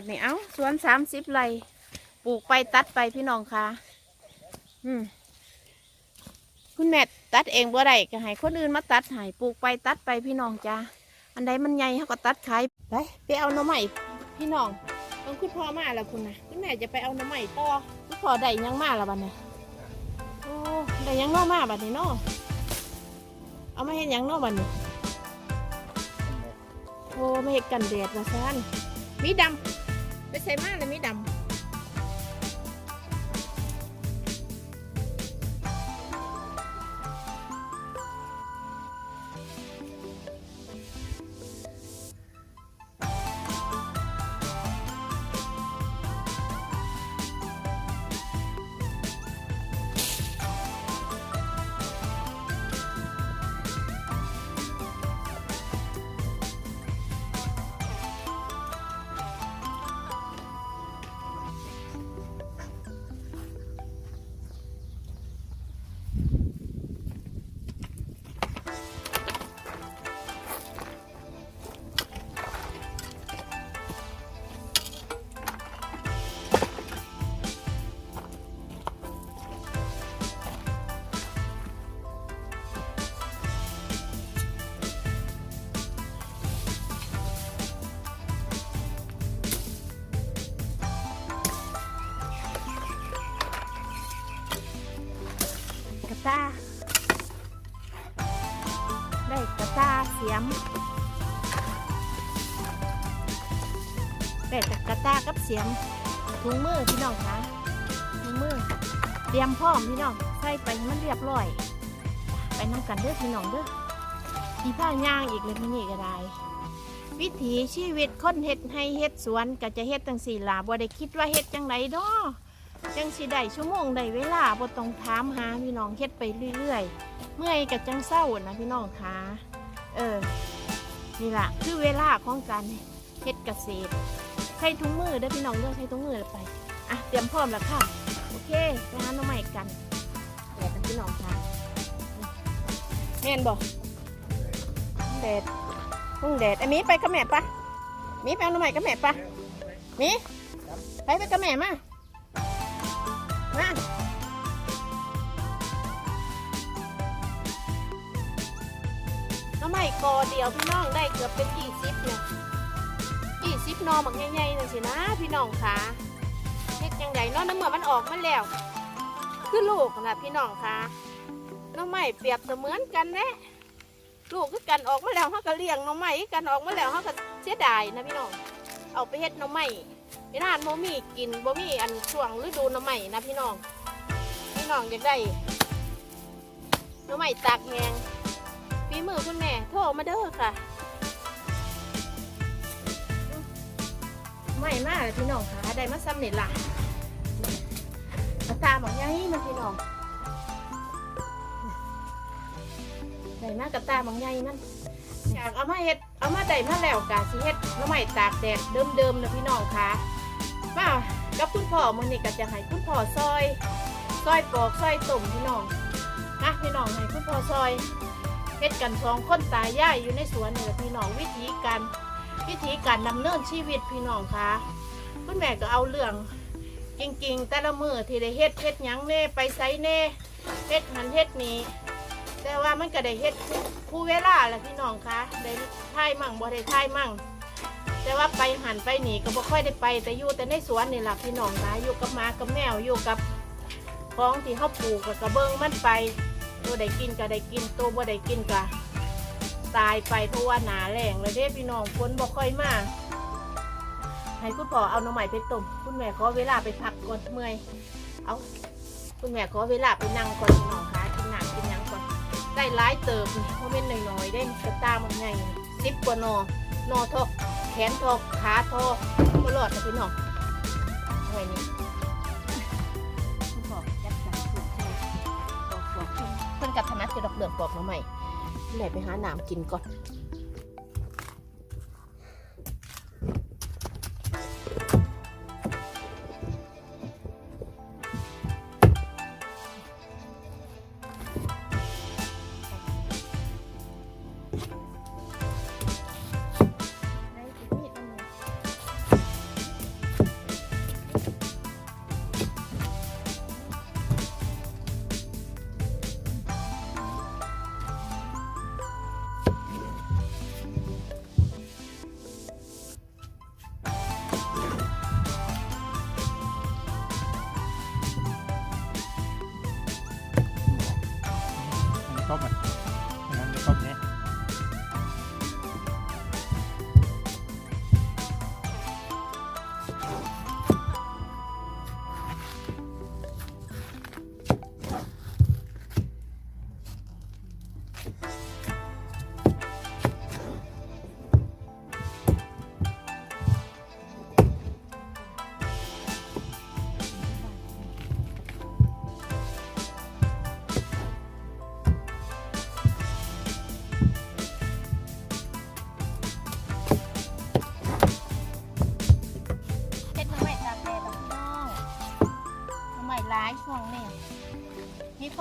บัดนี้เอ้าสวนสามสิบไร่ปลูกไปตัดไปพี่น้องค่ะ อืมคุณแม่ตัดเองบ่ได้ก็ให้คนอื่นมาตัดให้ปลูกไปตัดไปพี่น้องจ้าอันใดมันใหญ่เขาก็ตัดขายไปไปเอาหน่อไม้พี่น้องต้องคุณพ่อมาแล้วคุณนะคุณแม่จะไปเอาหน่อไม้ต่อคุณพ่อได้ยังมาแล้วบัดนี้โอ้ได้ยังนอมาบัดนี้นาะเอามาเห็นยังนอบัดนี้โอ้ไม่เห็นกันแดดว่าซันมีดำ ไปใส่มาเลยมีดำ ตาได้กระตาเสียมได้แต่กระตากับเสียมถุงมือพี่น้องคะถุงมือเตรียมพร้อมพี่น้องใส่ไปมันเรียบร้อย ไปน้ำกันเด้อพี่น้องเด้อที่ผ้าย่างอีกเลยพี่นี่ก็ได้ วิถีชีวิตคนเฮ็ดให้เฮ็ดสวนก็จะเฮ็ดจังสี่ลาบ่ได้คิดว่าเฮ็ดจังไดดอ จังสิได้ชั่วโมงได้เวลาบ่ต้องถามหาพี่น้องเฮ็ดไปเรื่อยๆ เมื่อยกับจังเศร้านะพี่น้องคะเออ นี่ล่ะคือเวลาของการเฮ็ดเกษตรใช้ถุงมือเด้พี่น้องเด้อใช้ถุงมือไป อะเตรียมพร้อมแล้วค่ะ โอเคไปหาหน้องใหม่กันแดดนพี่น้องคะแม่นบ่แดดพุ่งแดดไอ้หมีไปกับแม่ปะมีไปเอาหน้องใหม่กับแม่ปะมีไปไปกับแม่มา มาน้ำใหม่กอเดียวพี่น้องได้เกือบเป็นกี่ซิปเนี่ยกี่ซิปนอหมักใหญ่ๆเลยสินะพี่น้องคะเฮ็ดยังไงเนาะน้ำเมื่อมันออกมันแล้ว คือลูกนะพี่น้องคะน้องใหม่เปรียบเสมือนกันแนะลูกคือกันออกมาแล้วเขาก็เลี้ยงน้องใหม่กันออกมาแล้วเขาก็เสียดายนะพี่น้องเอาไปเฮ็ดน้องให พี่นานบ่มีกินบ่มีอันช่วงฤดูหน้ำใหม่นะพี่น้อง พี่น้องอยากได้หน้ำใหม่ตากแหงฝีมือคุณแม่โทรมาเด้อค่ะไม่มากเลยพี่น้องค่ะได้มาซ้ำเนี่ยล่ะกระตาบอกยังมันพี่น้องได้มากระตาบอกยังมันอยากเอามาเฮ็ดเอามาได้มาแล้วกะสิเฮ็ดน้ำใหม่ตากแดดเดิมๆนะพี่น้องค่ะ มากับคุณพ่อมือนี้ก็จะให้คุณพ่อซอย ซอยปอกซอยต้มพี่น้องนะพี่น้องให้คุณพ่อซอยเฮ็ดกันสองคนตายายอยู่ในสวนนี่แหละพี่น้องวิธีการวิธีการดำเนินชีวิตพี่น้องค่ะคุณแม่ก็เอาเรื่องจริงๆ แต่ละมือที่ได้เฮ็ดเฮ็ดหยังเน่ไปไสเน่เฮ็ดหันเฮ็ดนี้แต่ว่ามันก็ได้เฮ็ดคู่คู่เวลาแหละพี่น้องคะได้ท่ายมั่งบ่ได้ท่ายมั่ง แต่ว่าไปหันไปหนีก็บ่ค่อยได้ไป แต่อยู่แต่ในสวนนี่แหละพี่น้องคะอยู่กับหมากับแมวอยู่กับของที่เขาปลูกก็กระเบิงมันไปตัวได้กินก็ได้กินตัวบ่ได้กินก็ตายไปเพราะว่าหนาแรงเลยเด้พี่น้องฝนบ่ค่อยมาให้คุณพ่อเอาหน่อไม้ไปต้มคุณแม่ขอเวลาไปพักก่อนเมื่อยเอาคุณแม่ขอเวลาไปนั่งก่อนพี่น้องคะกินน้ำกินยังก่อนได้หลายเติบเพราะเป็นหน่อยๆได้กระตามันไงสิบกว่านอนอทอก นทอขาทอก็รอดนะพี่น้องอาไว้นี่คุณพ่อจัดการปลูกให้ปอกปอกเพิ่อนกับธนัดจะดอกเดือดปอกมาใหม่แหล่ไปหาหนามกินก่อน stop it.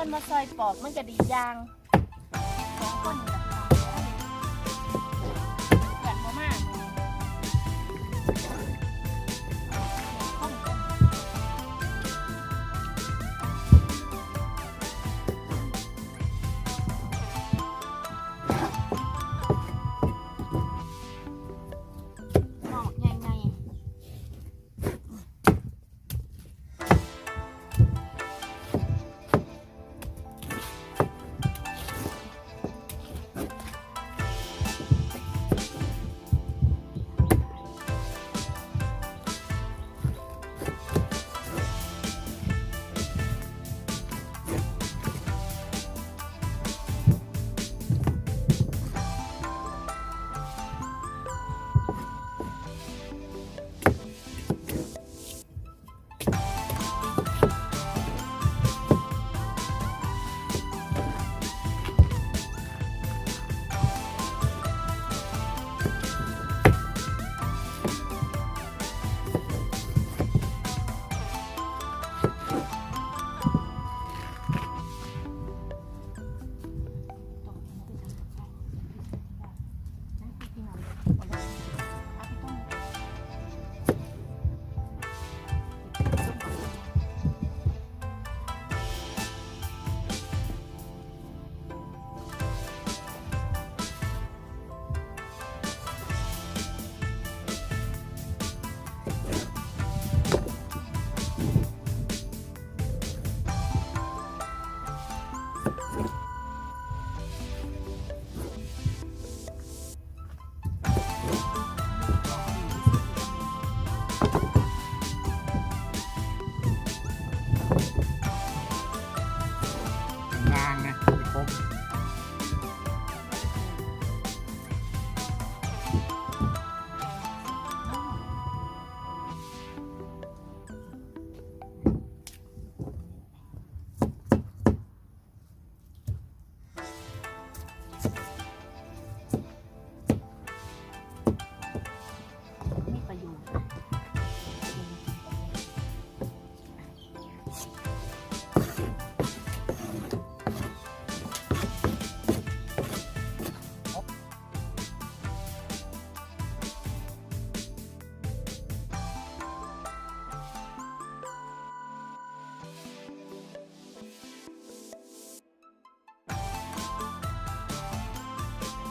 คนมาซอยปอกมันก็ดีอย่าง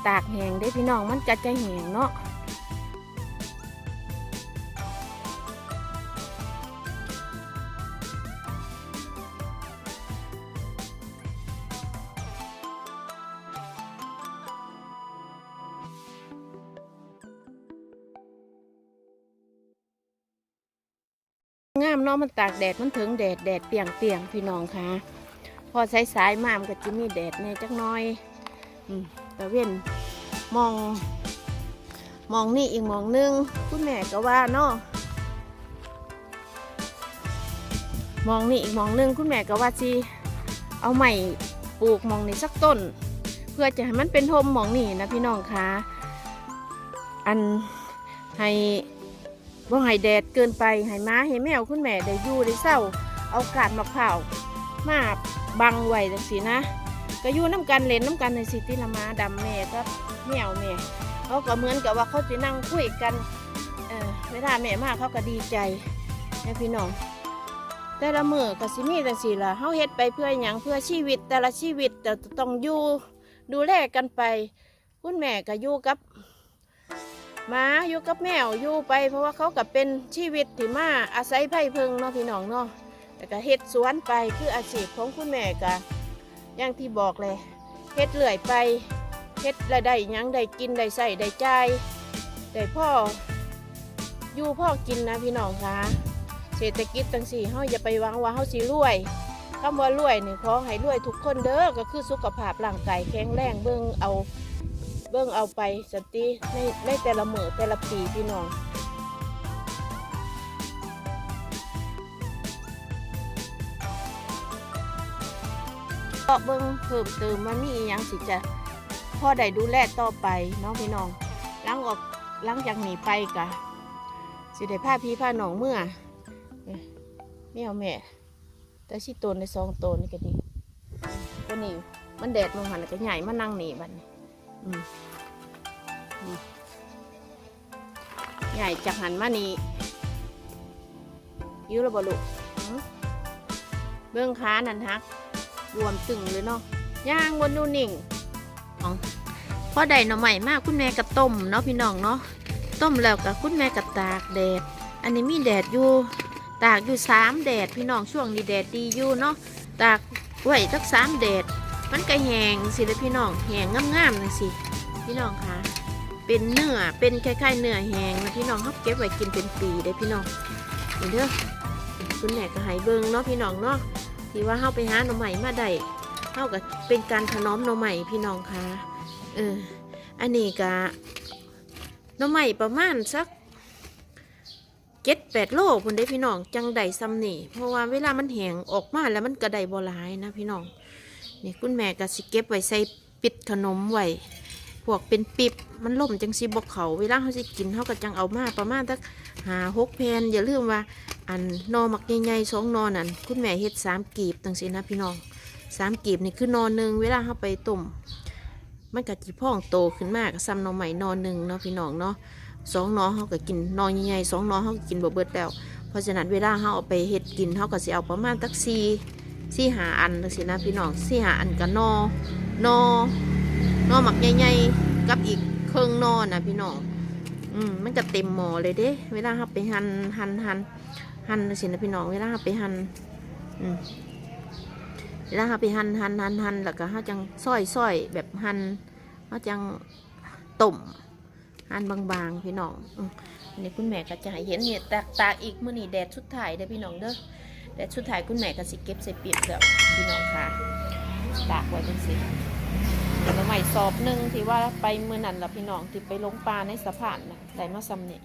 ตากแห้งได้พี่น้องมันจะจะแห้งเนาะงามเนาะมันตากแดดมันถึงแดดแดดเปียงเปียงพี่น้องค่ะ พอสายสายมามันก็จะมีแดดในจักน้อย อืมตะเว้น มอง มองนี่อีกมองนึงคุณแม่ก็ว่าเนาะมองนี่อีกมองนึงคุณแม่ก็ว่าสิเอาใหม่ปลูกมองนี่สักต้น เพื่อจะให้มันเป็นโฮมมองนี่นะพี่น้องคะอันให้บ่ให้แดดเกินไปให้ม้าให้แมวคุณแม่ได้อยู่ได้เศร้า เอากาดมะพร้าวมาบังไว้จังสีนะ ก็อยู่น้ำกันเล่นน้ำกันในสิติละมาดำแม่ก็แมวแม่เขาก็เหมือนกับว่าเขาจะนั่งคุยกันเออเวลาแม่มาเขาก็ดีใจแม่พี่น้องแต่ละมือก็สิมีแต่สิละเฮาเฮ็ดไปเพื่อหยังเพื่อชีวิตแต่ละชีวิตแต่ต้องอยู่ดูแลกันไป คุณแม่ก็อยู่กับหมาอยู่กับแมวอยู่ไป เพราะว่าเขาก็เป็นชีวิตที่มาอาศัยไผ่เพิงเนาะพี่น้องเนาะแต่ก็เฮ็ดสวนไปคืออาชีพของคุณแม่ก็ อย่างที่บอกเลยเฮ็ดเลื่อยไปเฮ็ดและได้ยังได้กินได้ใส่ได้จ่ายได้พ่ออยู่พ่อกินนะพี่น้องคะเศรษฐกิจตังสี่เฮาอย่าไปหวังว่าเฮาสิรวยคำว่ารวยนี่ขอให้รวยทุกคนเด้อก็คือสุขภาพร่างกายแข็งแรงเบิ่งเอาเบิ่งเอาไปสติในในแต่ละมือแต่ละปีพี่น้อง ก็เบิ่งเพิ่มเติมมันมีอหยังสิจะพ่อได้ดูแลต่อไปเน้องพี่น้องหลังออกหลังจากหนีไปกะสิได้พาพี่พาหนองเมื่อเอ้ยแมวแม่ แต่สิตนในสองตนนี่ก็ดีตัวนี้มันแดดมองหันก็ใหญ่มานั่งหนีบันใหญ่จากหันมานี่ยิ้วระบลุเบื้องขานันฮัก วมตึงเลยเนาะย่างวนดูนิ่งอ๋อพอได้หน่อใหม่มากคุณแม่ก็ต้มเนาะพี่น้องเนาะต้มแล้วก็คุณแม่ก็ตากแดด อันนี้มีแดดอยู่ตากอยู่สามแดดพี่น้องช่วงนี้แดดดีอยู่เนาะตากไว้สักสามแดด มันก็แหงสิเลยพี่น้องแหงงามๆเลยสิพี่น้องคะเป็นเนื้อเป็นคล้ายๆเนื้อแหงนะพี่น้องเขาเก็บไว้กินเป็นปีได้พี่น้องเห็นเด้อคุณแม่ก็หายเบิงเนาะพี่น้องเนาะ ที่ว่าเขาไปหาหน่อใหม่มาได้เขาก็เป็นการถนอมหน่อใหม่พี่น้องคะเอออันนี้ก็หน่อใหม่ประมาณสักเจ็ดแปดโลพุ่นได้พี่น้องจังใดซ้ำนี่เพราะว่าเวลามันแหงออกมาแล้วมันกระไดบ่หลายนะพี่น้องนี่คุณแม่ก็สิเก็บไว้ใส่ปิดขนมไว้ วกเป็นปิบมันล่มจังสิบกเขาเวลาเขาสิกินเขาก็จังเอามาประมาณสักหาหกแผ่นอย่าลืมว่า อันนอหมักใหญ่ๆสองนอนั่นคุณแม่เฮ็ดสามกีบตังสินะพี่น้องสามกีบนี่คือนอนหนึ่งเวลาเขาไปต้มมันก็จีพ่องโตขึ้นมากซ้ำนอใหม่นอนหนึ่งเนาะพี่น้องเนาะสองนอเขาก็กินนอนใหญ่ๆสองนอเขาก็กินบ่เบิดแล้วเพราะฉะนั้นเวลาเขาเอาไปเฮ็ดกินเขาก็สิเอาประมาณตักสี่สี่หาอันจังซี่นะพี่น้องสี่หาอันกับนอนอ นอหมักใหญ่ๆกับอีกเครื่องนอนะพี่น้องอืมมันก็เต็มหม้อเลยเด้เวลาเขาไปหันหันหันหันจังซี่นะพี่น้องเวลาเขาไปหันอืมเวลาเขาไปหันหันหันหันแล้วก็เขาจังซอยซอยแบบหันเขาจังต้มอันบางๆพี่น้องอันนี้คุณแม่ก็จะเห็นเนี่ยตากตากอีกมื้อนี้แดดสุดท้ายเด้อพี่น้องเด้อแดดสุดท้ายคุณแม่ก็สิเก็บใส่เปียกแล้วพี่น้องค่ะตากไว้จังซี่แล้วใหม่สอบหนึ่งที่ว่าไปมื้อนั่นล่ะพี่น้องที่ไปลงปลาในสะพานน่ะได้มาซ้ำนี่